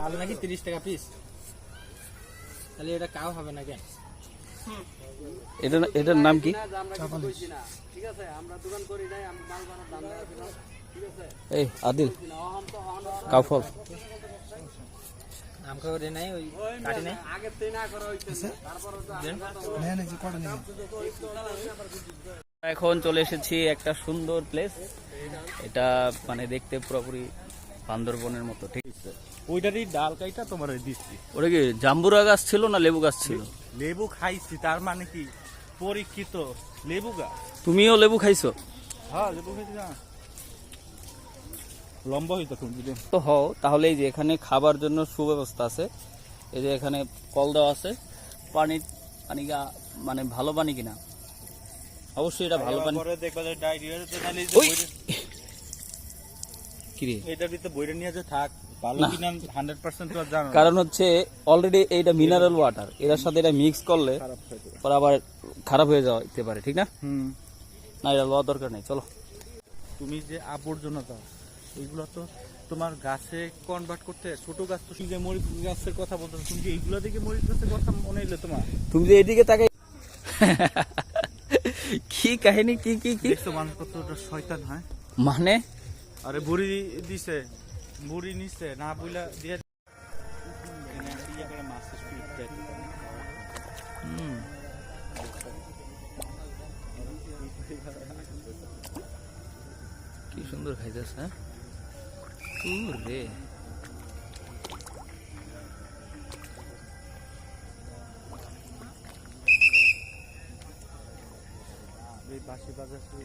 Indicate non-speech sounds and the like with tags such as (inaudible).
তাহলে নাকি তিরিশ টাকা পিস তাহলে এটা কাউ হবে না কেন? এটা এটার নাম কি? এই আদিল। কাফল নাম করে নাই ওই কাটি নাই? এখন চলে এসেছি একটা সুন্দর প্লেস এটা মানে দেখতে পুরোপুরি বান্দরবনের মতো ঠিক আছে। ওইটারই ডাল কাইটা তোমার দিচ্ছি। ওটা কি জাম্বুরা গাছ ছিল না লেবু গাছ ছিল? লেবু খাইছি তার মানে কি? পরীক্ষিত লেবু গাছ। তুমিও লেবু খাইছো? হ্যাঁ লেবু খাইছি না লম্বা হইতো তো হও তাহলে এই যে এখানে খাবার জন্য সুব্যবস্থা আছে। এই যে এখানে কল দেওয়া আছে পানি পানি গা- মানে ভালো পানি কিনা? অবশ্যই এটা ভালো পানি। দেখবা ডায়রিয়া! কিরে? এটার ভিতরে বইটা নিয়ে যে থাক। ভালো কিনা তো জানো কারণ হচ্ছে অলরেডি এইটা মিনারেল ওয়াটার এটার সাথে এটা মিক্স করলে হয়ে। পরে আবার খারাপ হয়ে যেতে পারে ঠিক না? হুম। না এটা লওয়ার দরকার নেই চলো। তুমি যে আবর্জনাটা এগুলো তো তোমার গাছে কনভার্ট করতে ছোট গাছ তো যে মরিচ গাছের কথা বলতো তুমি কি এইগুলো দেখে মরিচ গাছের কথা মনে হইল তোমার? তুমি যে এদিকে তাকাই (laughs) কি কাহিনী কি কি কি? দেখছ মানুষ কতটা শয়তান হয়? মানে? আরে বুড়ি দিছে বুড়ি নিছে না বুইলা দিয়ে হুম। কি সুন্দর খাইতেছ হ্যাঁ? রে। বাসি বাজার শুরু